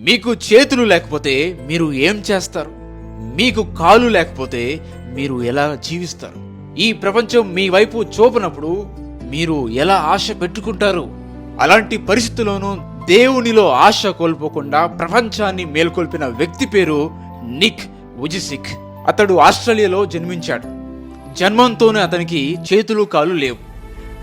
మీకు చేతులు లేకపోతే మీరు ఏం చేస్తారు? మీకు కాలు లేకపోతే మీరు ఎలా జీవిస్తారు? ఈ ప్రపంచం మీ వైపు చూపనప్పుడు మీరు ఎలా ఆశ పెట్టుకుంటారు? అలాంటి పరిస్థితుల్లోనూ దేవునిలో ఆశ కోల్పోకుండా ప్రపంచాన్ని మేల్కొల్పిన వ్యక్తి పేరు నిక్ ఉజిసిక్. అతడు ఆస్ట్రేలియాలో జన్మించాడు. జన్మంతోనే అతనికి చేతులు కాలు లేవు.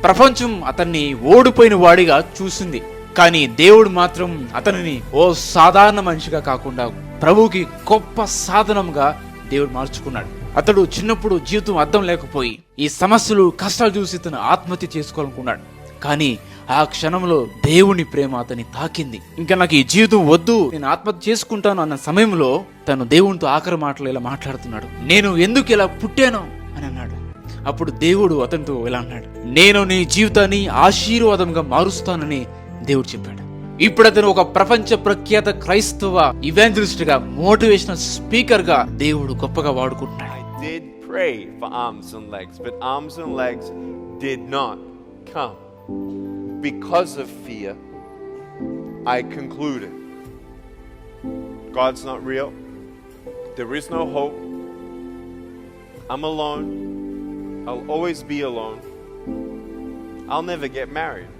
ప్రపంచం అతన్ని ఓడిపోయిన వాడిగా చూసింది. కానీ దేవుడు మాత్రం అతనిని ఓ సాధారణ మనిషిగా కాకుండా ప్రభువుకి గొప్ప సాధనంగా దేవుడు మార్చుకున్నాడు. అతడు చిన్నప్పుడు జీవితం అర్థం లేకపోయి ఈ సమస్యలు కష్టాలు చూసి తను ఆత్మహత్య చేసుకోవాలనుకున్నాడు. కానీ ఆ క్షణంలో దేవుని ప్రేమ అతని తాకింది. ఇంకా నాకు ఈ జీవితం వద్దు నేను ఆత్మహత్య చేసుకుంటాను అన్న సమయంలో తను దేవునితో ఆఖరి మాటలు ఇలా మాట్లాడుతున్నాడు. నేను ఎందుకు ఇలా పుట్టాను? అని అన్నాడు. అప్పుడు దేవుడు అతనితో ఇలా అన్నాడు. నేను నీ జీవితాన్ని ఆశీర్వాదంగా మారుస్తానని దేవుడు చెప్పాడు ఇప్పుడు అతను ఒక ప్రపంచ ప్రఖ్యాత క్రైస్తవ ఇవాంజలిస్ట్గా మోటివేషనల్ స్పీకర్గా దేవుడు గొప్పగా వాడుకుంటున్నాడు I did pray for arms and legs, but arms and legs did not come. Because of fear, I concluded God's not real. There is no hope. I'm alone. I'll always be alone. I'll never get married.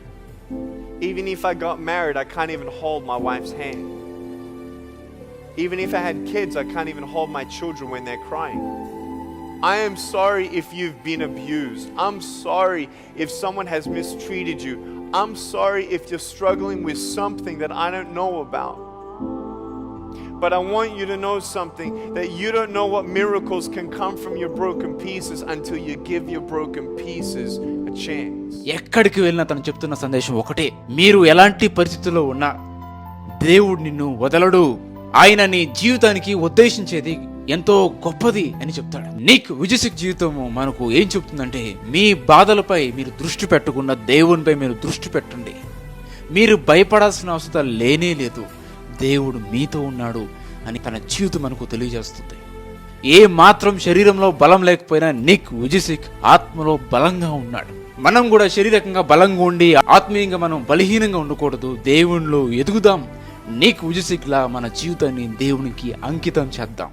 Even if I got married, I can't even hold my wife's hand. Even if I had kids, I can't even hold my children when they're crying. I am sorry if you've been abused. I'm sorry if someone has mistreated you. I'm sorry if you're struggling with something that I don't know about. But I want you to know something that you don't know what miracles can come from your broken pieces until you give your broken pieces. ఎక్కడికి వెళ్ళినా తను చెప్తున్న సందేశం ఒకటే. మీరు ఎలాంటి పరిస్థితుల్లో ఉన్నా దేవుడు నిన్ను వదలడు. ఆయన నీ జీవితానికి ఉద్దేశించేది ఎంతో గొప్పది అని చెప్తాడు. నీకు విజయసిక్ జీవితం మనకు ఏం చెప్తుందంటే మీ బాధలపై మీరు దృష్టి పెట్టకుండా దేవునిపై మీరు దృష్టి పెట్టండి. మీరు భయపడాల్సిన అవసరం లేనే లేదు. దేవుడు మీతో ఉన్నాడు అని తన జీవితం మనకు తెలియజేస్తుంది. ఏ మాత్రం శరీరంలో బలం లేకపోయినా నిక్ విజిసిక్ ఆత్మలో బలంగా ఉన్నాడు. మనం కూడా శారీరకంగా బలంగా ఉండి ఆత్మీయంగా మనం బలహీనంగా ఉండకూడదు. దేవునిలో ఎదుగుదాం. నీకు విజిసిక్ మన జీవితాన్ని దేవునికి అంకితం చేద్దాం.